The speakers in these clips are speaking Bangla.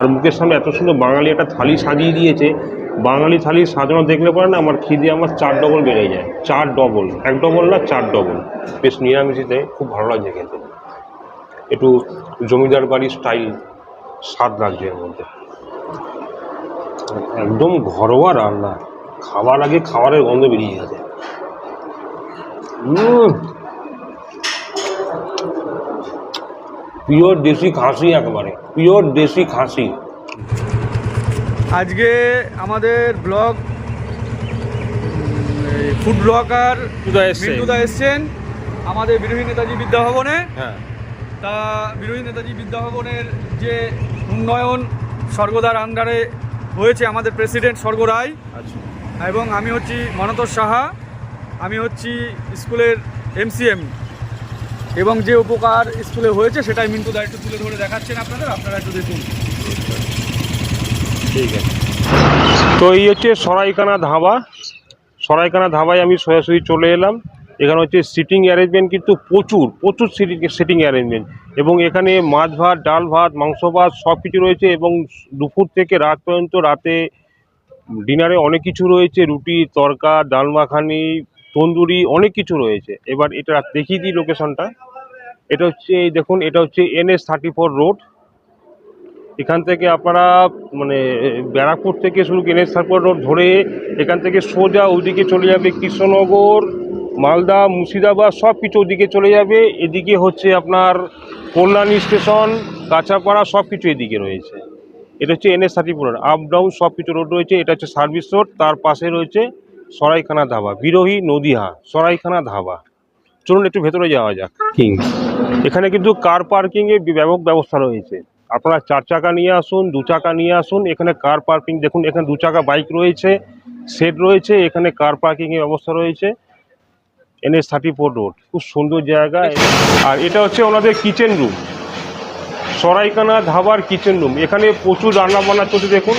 আর মুখের সামনে এত সুন্দর বাঙালি একটা থালি সাজিয়ে দিয়েছে। বাঙালি থালি সাজানো দেখলে পরে না আমার খিদে, আমার চার ডবল বেড়ে যায়। চার ডবল এক ডবল না চার ডবল বেশ নিরামিষিতে খুব ভালো লাগছে খেতে। একটু জমিদার বাড়ির স্টাইল স্বাদ লাগছে এর মধ্যে। একদম ঘরোয়া রান্না। খাবার আগে খাবারের গন্ধ বেরিয়ে যাচ্ছে। উম! পিওর দেশি খাসি একেবারে পিওর দেশি খাসি। আজকে আমাদের ব্লগ ফুড ব্লগার মিন্টুদা এসছেন। আমাদের বিরোধী নেতাজি বিদ্যাভবনে। হ্যাঁ। তা বিরোধী নেতাজি বিদ্যাভবনের যে উন্নয়ন স্বর্গদার আন্ডারে হয়েছে আমাদের প্রেসিডেন্ট স্বর্গ রায় আচ্ছা। এবং আমি হচ্ছি মনতোষ সাহা আমি হচ্ছি স্কুলের এমসিএম। এবং যে উপকার স্কুলে হয়েছে সেটাই মিন্টু দা একটু তুলে ধরে দেখাচ্ছেন আপনাদের, আপনারা একটু দেখুন। ঠিক আছে। তো এই হচ্ছে সরাইখানা ধাবা। সরাইখানা ধাবায় আমি সরাসরি চলে এলাম। এখানে হচ্ছে সিটিং অ্যারেঞ্জমেন্ট কিন্তু প্রচুর প্রচুর সিটিং সিটিং অ্যারেঞ্জমেন্ট এবং এখানে মাছ ভাত, ডাল ভাত, মাংস ভাত সব কিছু রয়েছে এবং দুপুর থেকে রাত পর্যন্ত রাতে ডিনারে অনেক কিছু রয়েছে। রুটি, তরকা, ডাল মাখানি, তন্দুরি অনেক কিছু রয়েছে। এবার এটা দেখিয়ে দিই লোকেশনটা এটা হচ্ছে এই দেখুন, এটা হচ্ছে এনএস থার্টি ফোর রোড এখান থেকে আপনারা মানে ব্যারাকপুর থেকে শুরু এনএস থার্টি ফোর রোড ধরে এখান থেকে সোজা ওইদিকে চলে যাবে কৃষ্ণনগর, মালদা, মুর্শিদাবাদ সব কিছু ওদিকে চলে যাবে। এদিকে হচ্ছে আপনার কল্যাণী স্টেশন, কাঁচাপাড়া সব কিছু এদিকে রয়েছে। এটা হচ্ছে NS thirty four up down সব কিছু রোড রয়েছে। এটা হচ্ছে সার্ভিস রোড তার পাশে রয়েছে সরাইখানা ধাবা, বিরোহী নদীহা সরাইখানা ধাবা। চলুন একটু ভেতরে যাওয়া যাক। কিং এখানে কিন্তু কার পার্কিং পার্কিংয়ে ব্যাপক ব্যবস্থা রয়েছে। আপনারা চার চাকা নিয়ে আসুন দু চাকা নিয়ে আসুন এখানে কার পার্কিং দেখুন এখানে দু চাকা বাইক রয়েছে সেট রয়েছে এখানে কার পার্কিংয়ের ব্যবস্থা রয়েছে। এনএস থার্টি ফোর রোড খুব সুন্দর জায়গা। আর এটা হচ্ছে ওনাদের কিচেন রুম সরাইকানা ধাবার কিচেন রুম এখানে প্রচুর রান্না বান্না চলছে দেখুন।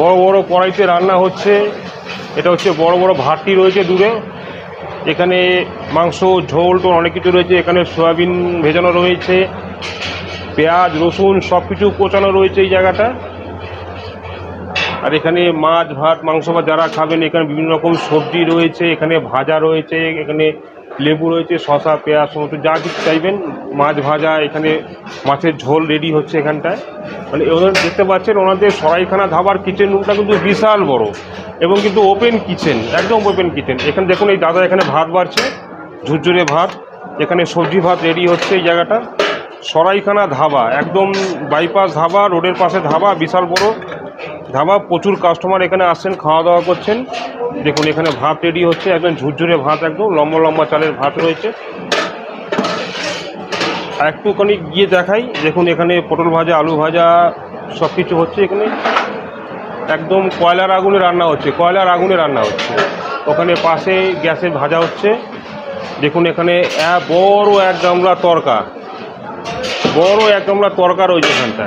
বড় বড় কড়াইতে রান্না হচ্ছে। এটা হচ্ছে বড় বড় ভাতটি রয়েছে দূরে। এখানে মাংস, ঝোল তো অনেক কিছু রয়েছে। এখানে সয়াবিন ভেজানো রয়েছে, পেঁয়াজ, রসুন সব কিছু পচানো রয়েছে এই জায়গাটা। আর এখানে মাছ, ভাত, মাংস ভাত যারা খাবেন, এখানে বিভিন্ন রকম সবজি রয়েছে, এখানে ভাজা রয়েছে, এখানে লেবু রয়েছে শশা পেঁয়াজ, সমস্ত যা কিছু চাইবেন, মাছ ভাজা, এখানে মাছের ঝোল রেডি হচ্ছে এখানটায়। মানে ওদের দেখতে পাচ্ছেন, ওনাদের সরাইখানা ধাবার কিচেন রুমটা কিন্তু বিশাল বড় এবং কিন্তু ওপেন কিচেন একদম ওপেন কিচেন এখানে দেখুন, এই দাদা এখানে ভাত বাড়ছে, ঝুরঝুরে ভাত, এখানে সবজি ভাত রেডি হচ্ছে এই জায়গাটা। সরাইখানা ধাবা, একদম বাইপাস ধাবা রোডের পাশে ধাবা, বিশাল বড় ধাবা। প্রচুর কাস্টমার এখানে আসছেন, খাওয়া দাওয়া করছেন। দেখুন, এখানে ভাত রেডি হচ্ছে, একদম ঝুরঝুরে ভাত একদম, লম্বা লম্বা চালের ভাত রয়েছে। আর একটুখানি গিয়ে দেখাই, দেখুন, এখানে পটল ভাজা, আলু ভাজা সব কিছু হচ্ছে এখানে। একদম কয়লার আগুনে রান্না হচ্ছে, কয়লার আগুনে রান্না হচ্ছে। ওখানে পাশে গ্যাসে ভাজা হচ্ছে। দেখুন, এখানে বড় এক গামলা তরকা, বড় এক গামলা তরকা রয়েছে এখানটা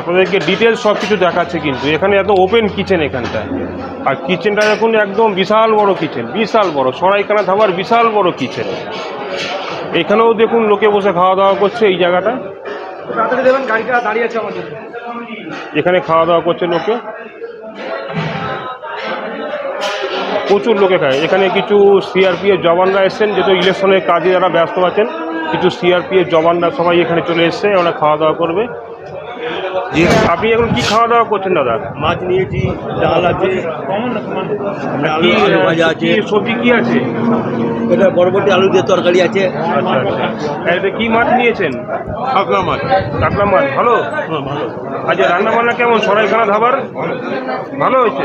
আপনাদেরকে ডিটেলস সব কিছু দেখাচ্ছে কিন্তু। এখানে একদম ওপেন কিচেন এখানটা আর কিচেনটা দেখুন একদম বিশাল বড় কিচেন বিশাল বড়। সরাইখানা ধাবার বিশাল বড় কিচেন এখানেও দেখুন লোকে বসে খাওয়া দাওয়া করছে এই জায়গাটা। এখানে খাওয়া দাওয়া করছে লোকে। প্রচুর লোকে খায়। এখানে কিছু সিআরপিএফ জওয়ানরা এসছেন যেহেতু ইলেকশনের কাজে যারা ব্যস্ত আছেন কিছু সিআরপিএফ জওয়ানরা সবাই এখানে চলে এসছে ওরা খাওয়া দাওয়া করবে। আপনি এখন কি খাওয়া দাওয়া করছেন দাদা? মাছ নিয়েছি ডাল আছে। আছে সবজি কি আছে? এটা বরবটি আলু দিয়ে তরকারি আছে। আচ্ছা, আচ্ছা। এটা কি মাছ নিয়েছেন? কাতলা মাছ। কাতলা মাছ ভালো? হ্যাঁ, ভালো। আচ্ছা রান্না বান্না কেমন? সরাইখানা ধাবার? ভালো হয়েছে?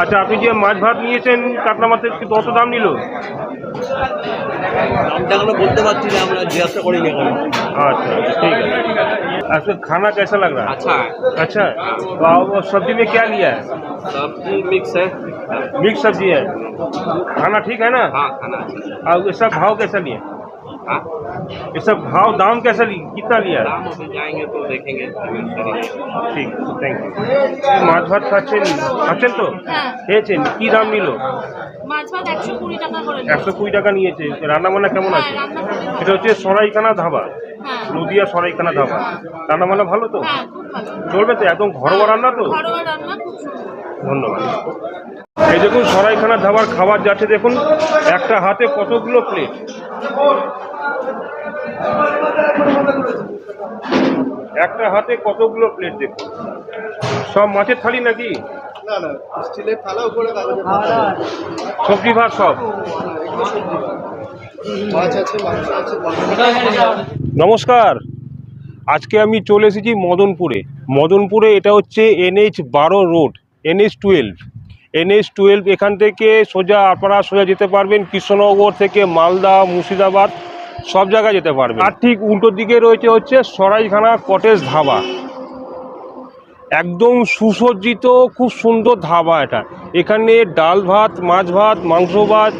আচ্ছা আপনি যে মাছ ভাত নিয়েছেন কাতলা মাছের কত দাম নিল? দামটা পারছি না জিজ্ঞাসা আচ্ছা, আচ্ছা ঠিক আছে। আজকে খানা কেসা লাগ रहा है अच्छा है अच्छा तो आप वो सब्जी में क्या लिया है सब्जी मिक्स है मिक्स सब्जी है खाना ठीक है ना हाँ खाना अच्छा और इसका भाव कैसा लिया हाँ इसका भाव दाम कैसा लिया कितना लिया है दाम अभी जाएंगे तो देखेंगे ঠিক থ্যাংক ইউ মাছ ভাত খাচ্ছেন খাচ্ছেন তো হ্যাঁ খেয়েছেন কি দাম নিল মাছ ভাত একশো কুড়ি টাকা করে একশো কুড়ি টাকা নিয়েছে রান্না বান্না কেমন হ্যাঁ আছে রান্না খুবই ভালো। এটা হচ্ছে সরাইখানা ধাবা হ্যাঁ নদিয়া সরাইখানা ধাবা। রান্না বান্না ভালো তো? হ্যাঁ খুব ভালো। চলবে তো? একদম ঘরোয়া রান্না তো? ধন্যবাদ। এই দেখুন সরাইখানা ধাবার খাবার যাচ্ছে। দেখুন একটা হাতে কতগুলো প্লেট একটা হাতে কতগুলো প্লেট দেখুন? সব মাছের থালি নাকি? না না স্টিলের থালা উপরে কাগজের পাতা সবজি ভাত সব? মাছ আছে মাংস আছে। নমস্কার। আজকে আমি চলে এসেছি মদনপুরে। মদনপুরে এটা হচ্ছে এনএইচ বারো road, NH twelve. NH twelve এখান থেকে সোজা আপনারা সোজা যেতে পারবেন কৃষ্ণনগর থেকে মালদা, মুর্শিদাবাদ, সব জায়গায় যেতে পারবেন। আর ঠিক উল্টো দিকে রয়েছে হচ্ছে সরাইখানা কটেজ ধাবা। একদম সুসজ্জিত, খুব সুন্দর ধাবা এটা। এখানে ডাল ভাত, মাছ ভাত, মাংস ভাত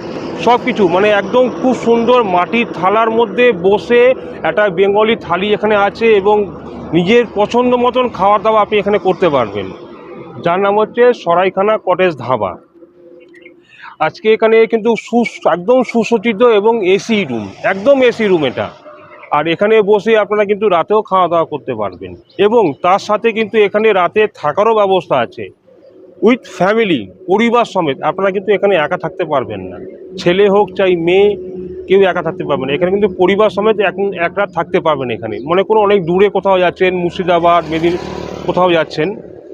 সব কিছু মানে একদম খুব সুন্দর মাটির থালার মধ্যে বসে একটা বেঙ্গলি থালি এখানে আছে এবং নিজের পছন্দ মতন খাওয়া দাওয়া আপনি এখানে করতে পারবেন। যার নাম হচ্ছে সরাইখানা কটেজ ধাবা। আজকে এখানে কিন্তু সু একদম সুসজ্জিত এবং এসি রুম একদম এসি রুম এটা। আর এখানে বসে আপনারা কিন্তু রাতেও খাওয়া দাওয়া করতে পারবেন। এবং তার সাথে কিন্তু এখানে রাতে থাকারও ব্যবস্থা আছে। উইথ ফ্যামিলি পরিবার সমেত। আপনারা কিন্তু এখানে একা থাকতে পারবেন না। ছেলে হোক চাই মেয়ে কেউ একা থাকতে পারবেন না। এখানে কিন্তু পরিবার সমেত এখন এক রাত থাকতে পারবেন এখানে। মনে করুন অনেক দূরে কোথাও যাচ্ছেন মুর্শিদাবাদ মেদিনী কোথাও যাচ্ছেন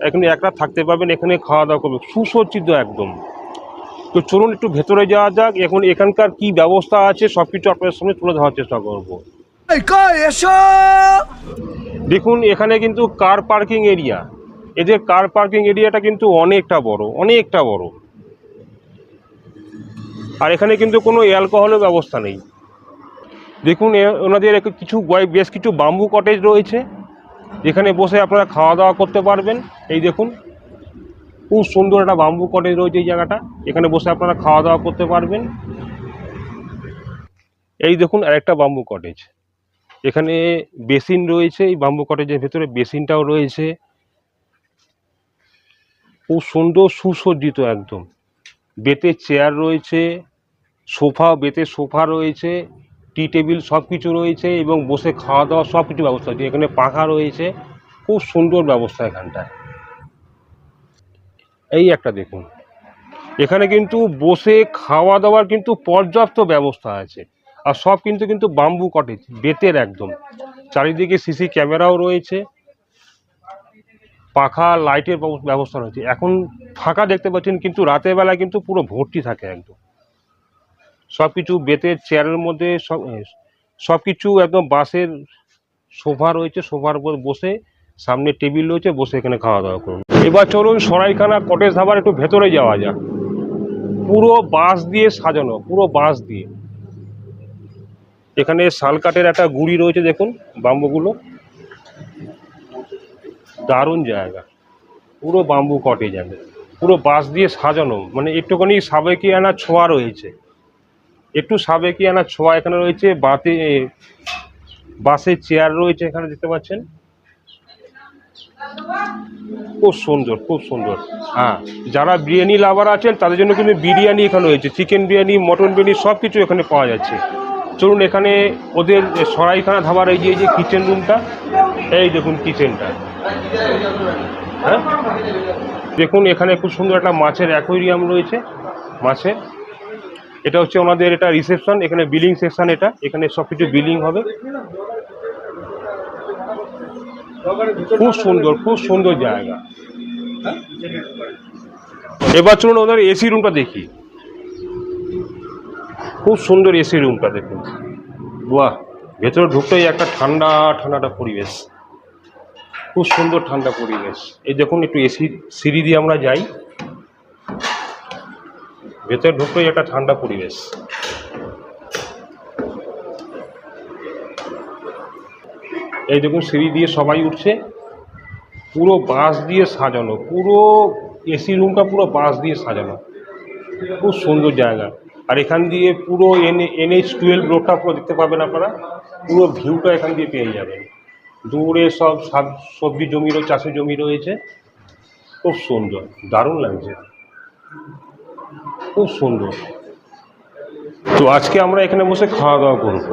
এখানে এক রাত থাকতে পারবেন এখানে খাওয়া দাওয়া করবেন। সুসজ্জিত একদম। তো চলুন একটু ভেতরে যাওয়া যাক এখন এখানকার কি ব্যবস্থা আছে সব কিছু আপনাদের সামনে তুলে ধরার চেষ্টা করব। দেখুন এখানে কিন্তু কার পার্কিং এরিয়া এদের কার পার্কিং এরিয়াটা কিন্তু অনেকটা বড় অনেকটা বড়। আর এখানে কিন্তু কোনো অ্যালকোহলের ব্যবস্থা নেই। দেখুন ওনাদের কিছু বেশ কিছু বাম্বু কটেজ রয়েছে, যেখানে বসে আপনারা খাওয়া দাওয়া করতে পারবেন। এই দেখুন, খুব সুন্দর একটা বাম্বু কটেজ রয়েছে এই জায়গাটা এখানে বসে আপনারা খাওয়া দাওয়া করতে পারবেন। এই দেখুন, আরেকটা বাম্বু কটেজ এখানে বেসিন রয়েছে, এই বাম্বু কটেজের ভেতরে বেসিনটাও রয়েছে। খুব সুন্দর সুসজ্জিত একদম। বেতের চেয়ার রয়েছে, সোফা, বেতের সোফা রয়েছে টি টেবিল সব কিছু রয়েছে এবং বসে খাওয়া দাওয়া সব কিছু ব্যবস্থা আছে এখানে পাখা রয়েছে, খুব সুন্দর ব্যবস্থা এখানটায়। এই একটা দেখুন। এখানে কিন্তু বসে খাওয়া দাওয়ার কিন্তু পর্যাপ্ত ব্যবস্থা আছে। আর সব কিন্তু কিন্তু বাম্বু কটেজ বেতের একদম। চারিদিকে সিসি ক্যামেরাও রয়েছে। পাখা লাইটের ব্যবস্থা রয়েছে। এখন ফাঁকা দেখতে পাচ্ছেন, কিন্তু রাতের বেলা কিন্তু পুরো ভর্তি থাকে একদম। সব কিছু বেতের চেয়ারের মধ্যে সব সব কিছু একদম বাসের সোফা রয়েছে সোফার উপর বসে, সামনে টেবিল রয়েছে, বসে এখানে খাওয়া দাওয়া করুন। এবার চলুন সরাইখানা কটেজ ধাবার একটু ভেতরে যাওয়া যাক। পুরো বাঁশ দিয়ে সাজানো, পুরো বাঁশ দিয়ে। এখানে শালকাঠের একটা গুড়ি রয়েছে, দেখুন, বাম্বুগুলো। দারুণ জায়গা। পুরো বাম্বু কটে যাবে পুরো বাঁশ দিয়ে সাজানো। মানে একটুখানি সাবেকি আনা ছোঁয়া রয়েছে। একটু সাবেকি আনা ছোঁয়া এখানে রয়েছে। বাতে বাসের চেয়ার রয়েছে এখানে, দেখতে পাচ্ছেন? খুব সুন্দর খুব সুন্দর। হ্যাঁ যারা বিরিয়ানি লাভার আছেন, তাদের জন্য কিন্তু বিরিয়ানি এখানে রয়েছে। চিকেন বিরিয়ানি মটন বিরিয়ানি সব কিছু এখানে পাওয়া যাচ্ছে। চলুন এখানে ওদের সরাইখানা ধাবার এই যে এই যে কিচেন রুমটা এই দেখুন কিচেনটা। হ্যাঁ? দেখুন, এখানে খুব সুন্দর একটা মাছের অ্যাকোয়ারিয়াম রয়েছে, মাছের। এটা হচ্ছে ওনাদের, এটা রিসেপশন, এখানে বিলিং সেকশন এটা, এখানে সব কিছু বিলিং হবে। খুব সুন্দর খুব সুন্দর জায়গা। এবার চলুন ওদের এসি রুমটা দেখি। খুব সুন্দর এসি রুমটা দেখুন। বাহ! ভেতরে ঢুকতেই একটা ঠান্ডা, ঠান্ডাটা পরিবেশ। খুব সুন্দর ঠান্ডা পরিবেশ। এই দেখুন, একটু এসি সিঁড়ি দিয়ে আমরা যাই। ভেতরে ঢুকতেই একটা ঠান্ডা পরিবেশ। এই দেখুন, সিঁড়ি দিয়ে সবাই উঠছে। পুরো বাঁশ দিয়ে সাজানো, পুরো এসি রুমটা পুরো বাঁশ দিয়ে সাজানো। খুব সুন্দর জায়গা। আর এখান দিয়ে পুরো এন এনএইচ টুয়েলভ রোডটা পুরো দেখতে পাবেন আপনারা। পুরো ভিউটা এখান দিয়ে পেয়ে যাবেন। দূরে সব শাক সবজি জমি রয়েছে চাষের জমি রয়েছে। খুব সুন্দর, দারুণ লাগছে। খুব সুন্দর। তো আজকে আমরা এখানে বসে খাওয়া দাওয়া করব।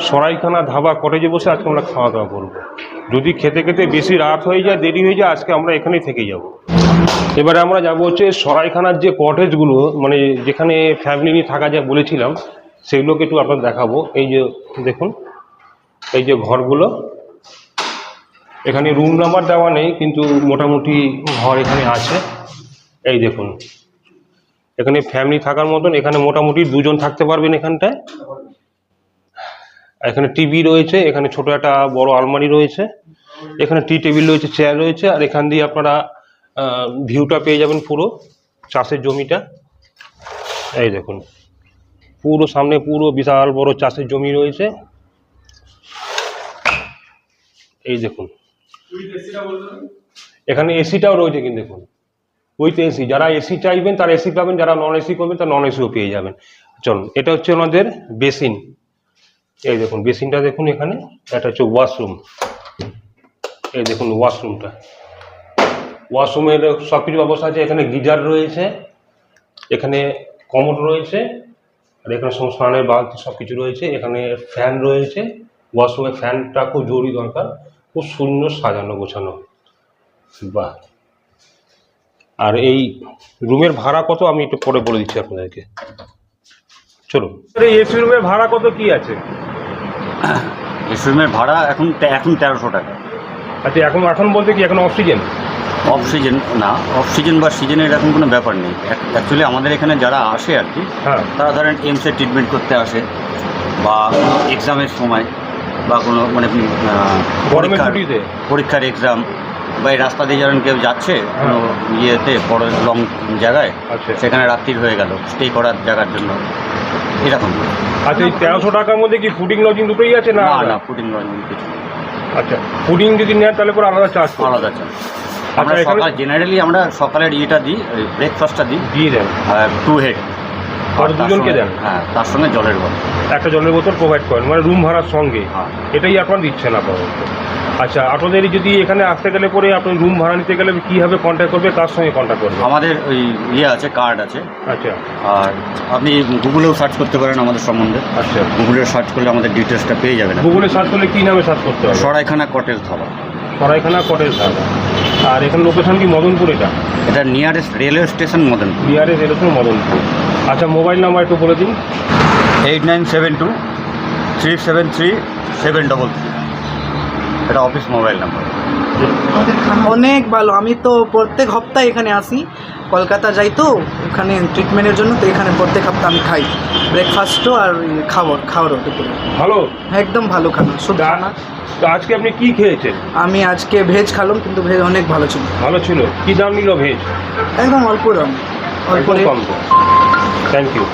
সরাইখানা ধাবা কটেজে বসে আজকে আমরা খাওয়া দাওয়া করব। যদি খেতে খেতে বেশি রাত হয়ে যায়, দেরি হয়ে যায়, আজকে আমরা এখানেই থেকে যাব। এবারে আমরা যাব হচ্ছে সরাইখানার যে কটেজগুলো মানে যেখানে ফ্যামিলি নিয়ে থাকা যায় বলেছিলাম, সেগুলোকে একটু আপনার দেখাবো। এই যে, দেখুন, এই যে ঘরগুলো। এখানে রুম নাম্বার দেওয়া নেই, কিন্তু মোটামুটি ঘর এখানে আছে। এই দেখুন, এখানে ফ্যামিলি থাকার মতন, এখানে মোটামুটি দুজন থাকতে পারবেন এখানটায়। এখানে টিভি রয়েছে, এখানে ছোট একটা বড় আলমারি রয়েছে। এখানে টি টেবিল রয়েছে চেয়ার রয়েছে, আর এখান দিয়ে আপনারা ভিউটা পেয়ে যাবেন পুরো চাষের জমিটা। এই দেখুন, পুরো সামনে পুরো বিশাল বড় চাষের জমি রয়েছে। এই দেখুন, এখানে এসিটাও রয়েছে কিন্তু দেখুন উইথ এসি যারা এসি চাইবেন, তারা এসি পাবেন, যারা নন এসি করবেন, তারা নন এসিও পেয়ে যাবেন। চলুন, এটা হচ্ছে আমাদের বেসিন এই দেখুন বেসিনটা দেখুন এখানে, এটা হচ্ছে ওয়াশরুম এই দেখুন ওয়াশরুমটা ওয়াশরুমের সব কিছু ব্যবস্থা আছে এখানে গিজার রয়েছে এখানে কমোড রয়েছে আর এখানে সব স্নানের বালতি সব কিছু রয়েছে এখানে ফ্যান রয়েছে ওয়াশরুমের ফ্যানটা খুব জরুরি দরকার খুব সুন্দর সাজানো গোছানো বাহ। আর এই রুমের ভাড়া কত? আমি একটু পরে বলে দিচ্ছি আপনাদেরকে। চলুন। এই এসি রুমের ভাড়া কত? কি আছে? এসি রুমের ভাড়া এখন এখন তেরোশো টাকা। আচ্ছা এখন এখন বলতে কি এখন অক্সিজেন অফ সিজন না অফ সিজন বা সিজনের এরকম কোনো ব্যাপার নেই। অ্যাকচুয়ালি আমাদের এখানে যারা আসে আর কি হ্যাঁ। তারা ধরেন এমসের ট্রিটমেন্ট করতে আসে বা এক্সামের সময় বা কোনো মানে পরীক্ষার- পরীক্ষার এক্সাম বা এই রাস্তা দিয়ে যখন কেউ যাচ্ছে কোনো ইয়েতে বড় লং জায়গায় আচ্ছা। সেখানে রাত্রির হয়ে গেল স্টে করার জায়গার জন্য এরকম। আচ্ছা এই তেরোশো টাকার মধ্যে কি ফুডিং লজিং দুটোই আছে না না ফুডিং কিছু নেই। আচ্ছা ফুডিং যদি নেন তাহলে পরে আলাদা চার্জ আলাদা চাল আমরা সকাল জেনারেলি আমরা সকালের ইয়েটা দিই ব্রেকফাস্টটা দিই। দিয়ে দেন। টু হেড আর দুজনকে দেন? হ্যাঁ তার সঙ্গে জলের বোতল। একটা জলের বোতল প্রোভাইড করেন মানে রুম ভাড়ার সঙ্গে। হ্যাঁ। এটাই আপনার দিচ্ছেন আপাতত। আচ্ছা আপনাদের যদি এখানে আসতে গেলে পরে আপনি রুম ভাড়া নিতে গেলে কীভাবে কন্ট্যাক্ট করবে? কার সঙ্গে কন্ট্যাক্ট করবে? আমাদের ওই ইয়ে আছে কার্ড আছে। আচ্ছা। আর আপনি গুগলেও সার্চ করতে পারেন আমাদের সম্বন্ধে। আচ্ছা। গুগলে সার্চ করলে আমাদের ডিটেলসটা পেয়ে যাবেন গুগলে সার্চ করলে কী নামে সার্চ করতে হবে? সরাইখানা কটেল থাবা সরাইখানা কটেজ ধাবা আর এখানে লোকেশন কি? মদনপুর এটা? এটা nearest railway station Madanpur. Nearest railway station Madanpur. আচ্ছা মোবাইল নাম্বার একটু বলে দিন। Eight nine seven two three seven three seven double three. এটা অফিস মোবাইল নাম্বার অনেক ভালো আমি তো প্রত্যেক সপ্তাহে এখানে আসি। কলকাতা যাই তো ওখানে ট্রিটমেন্টের জন্য তো এখানে প্রত্যেক সপ্তাহে আমি খাই। ব্রেকফাস্টও আর খাবার খাওয়ারও দুপুরে ভালো? একদম ভালো খানা শুধু খানা। তো আজকে আপনি কি খেয়েছেন? আমি আজকে ভেজ খালাম কিন্তু ভেজ অনেক ভালো ছিল। ভালো ছিল? কি দাম নিল ভেজ একদম অল্প দাম অল্প কম থ্যাংক ইউ